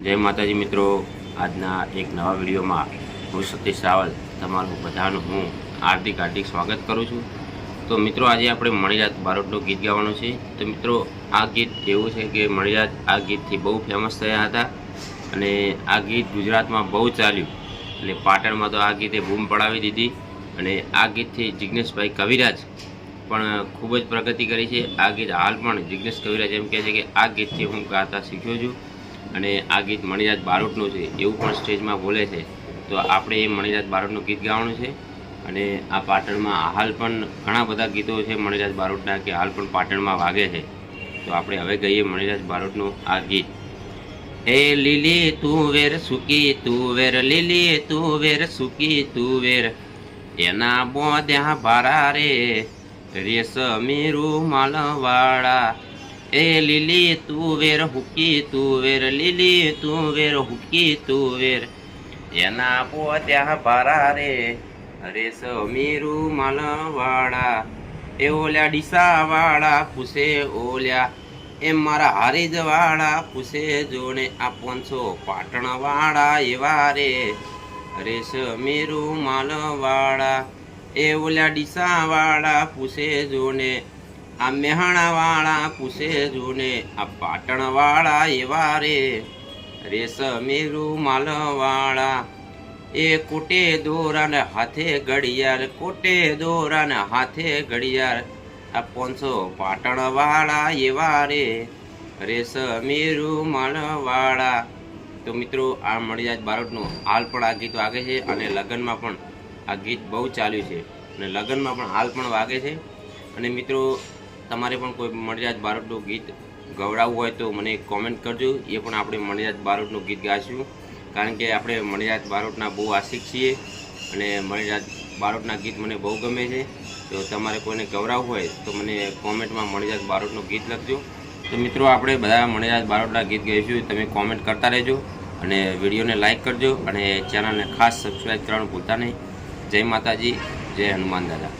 જય માતાજી મિત્રો, આજના એક નવા વિડીયોમાં હું સતીશ રાવલ, તમારું બધાનું હું હાર્દિક હાર્દિક સ્વાગત કરું છું. તો મિત્રો, આજે આપણે મણિરાજ બારોટનું ગીત ગાવાનું છે. તો મિત્રો, આ ગીત એવું છે કે મણિરાજ આ ગીતથી બહુ ફેમસ થયા હતા અને આ ગીત ગુજરાતમાં બહુ ચાલ્યું. અને પાટણમાં તો આ ગીતે બૂમ પડાવી દીધી અને આ ગીતથી જિજ્ઞેશભાઈ કવિરાજ પણ ખૂબ જ પ્રગતિ કરી છે. આ ગીત હાલ પણ જિજ્ઞેશ કવિરાજ એમ કહે છે કે આ ગીતથી હું ગાતા શીખ્યો છું. અને આ ગીત મણિરાજ બારોટનું છે, એવું પણ સ્ટેજમાં બોલે છે. તો આપણે એ મણિરાજ બારોટનું ગીત ગાવાનું છે અને આ પાટણમાં હાલ પણ ઘણા બધા ગીતો છે મણિરાજ બારોટના કે હાલ પણ પાટણમાં વાગે છે. તો આપણે હવે ગઈએ મણિરાજ બારોટનું આ ગીત. હે લીલી તું વેર, સુકી તુવેર લીલી તું વેર, સુકી તુવેર એના બોધ્યા ભારા રે, રેશમી રૂમાલવાળા. એ લીલી તુવેર હુકી તુવેર લીલી તુવેર હુકી તુવેર એના પોત્યા ભારા રે, અરે સમીરુ મલવાળા, એ ઓલ્યા ડીસાવાળા પૂછે ઓલ્યા એ મારા હારીજવાળા પૂછે જોને આ પોનસો પાટણવાળા એવા રે. રેશમી રૂમાલવાળા એ ઓલ્યા ડીસાવાળા પૂછે જોને આ મેહાણાવાળા પૂછે જોને, આ પાટણવાળા એવા રે. રેશમી માલવાળા, એ કોટે દોરાને હાથે ઘડિયાળ, કોટે દોરાને હાથે ઘડિયાળ. આ પોનસો પાટણવાળા એવા રે. રેશમી માલવાળા. તો મિત્રો, આ મણિરાજ બારોટનું હાલ પણ આ ગીત વાગે છે અને લગ્નમાં પણ આ ગીત બહુ ચાલ્યું છે. અને લગ્નમાં પણ હાલ પણ વાગે છે. અને મિત્રો તમારે પણ કોઈ મણિરાજ બારોટનું ગીત ગવડાવવું હોય તો મને કોમેન્ટ કરજો. એ પણ આપણે મણિરાજ બારોટનું ગીત ગાઈશું. કારણ કે આપણે મણિરાજ બારોટના બહુ આશિક છીએ અને મણિરાજ બારોટના ગીત મને બહુ ગમે છે. તો તમારે કોઈને ગવડાવવું હોય તો મને કોમેન્ટમાં મણિરાજ બારોટનું ગીત લખજો. તો મિત્રો, આપણે બધા મણિરાજ બારોટના ગીત ગાઈશું. તમે કોમેન્ટ કરતા રહેજો અને વિડીયોને લાઈક કરજો અને ચેનલને ખાસ સબસ્ક્રાઈબ કરવાનું ભૂલતા નહીં. જય માતાજી, જય હનુમાન દાદા.